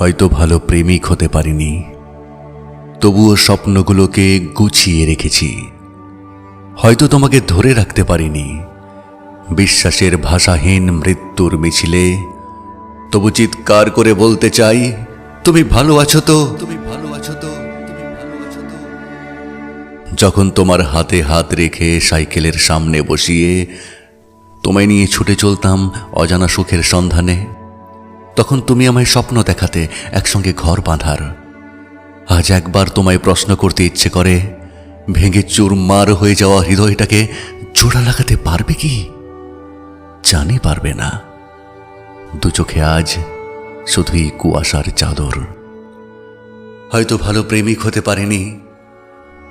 হয়তো ভালো প্রেমিক হতে পারিনি। তবুও স্বপ্নগুলোকে গুছিয়ে রেখেছি। হয়তো তোমাকে ধরে রাখতে পারিনি। বিশ্বাসের ভাষাহীন মৃত্যুর মিছিলে। তবু চিৎকার করে বলতে চাই, তুমি ভালো আছো তো? তুমি ভালো আছো তো? তুমি ভালো আছো তো? যখন তোমার হাতে হাত রেখে সাইকেলের সামনে বসিয়ে তোমায় নিয়ে ছুটে চলতাম অজানা সুখের সন্ধানে তখন তুমি আমায় স্বপ্ন দেখাতে একসঙ্গে ঘর বাঁধার। আজ একবার তোমায় প্রশ্ন করতে ইচ্ছে করে, ভেঙে চুরমার হয়ে যাওয়া হৃদয়টাকে জোড়া লাগাতে পারবে কি? জানি পারবে না। দু চোখে আজ শুধুই কুয়াশার চাদর। হয়তো ভালো প্রেমিক হতে পারেনি।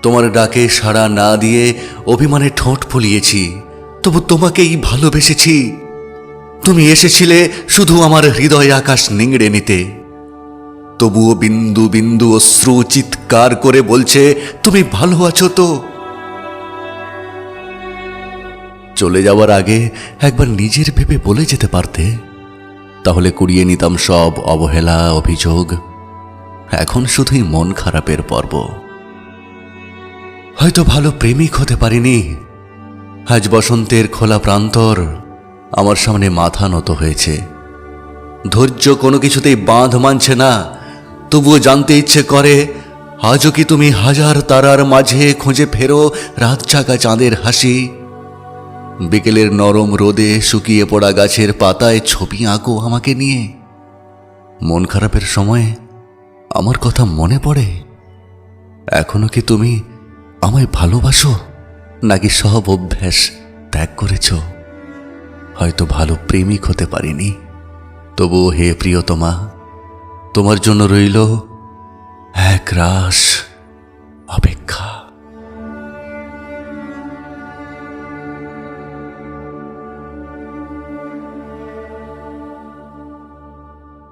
তোমার ডাকে সাড়া না দিয়ে অভিমানে ঠোঁট ফুলিয়েছি, তবু তোমাকেই ভালোবেসেছি। তুমি এসেছিলে শুধু আমার হৃদয় আকাশ নিংড়ে নিতে। তবুও বিন্দু বিন্দু অশ্রু চিৎকার করে বলছে, তুমি ভালো আছো তো? চলে যাওয়ার আগে একবার নিজের ভেবে বলে যেতে পারতে। তাহলে কুড়িয়ে নিতাম সব অবহেলা, অভিযোগ। এখন শুধুই মন খারাপের পর্ব। হয়তো ভালো প্রেমিক হতে পারিনি। আজ বসন্তের খোলা প্রান্তর আমার সামনে মাথা নত হয়েছে। ধৈর্য কোনো কিছুতেই বাঁধ মানছে না। তবুও জানতে ইচ্ছে করে, আজও কি তুমি হাজার তারার মাঝে খুঁজে ফেরো রাত জাগা চাঁদের হাসি? বিকেলের নরম রোদে শুকিয়ে পড়া গাছের পাতায় ছবি আঁকো আমাকে নিয়ে। মন খারাপের সময় আমার কথা মনে পড়ে। এখনও কি তুমি আমায় ভালোবাসো, নাকি সব অভ্যাস ত্যাগ করেছ? হয়তো ভালো প্রেমিক হতে পারিনি। তবুও হে প্রিয়তমা তোমার জন্য রইল এক রাস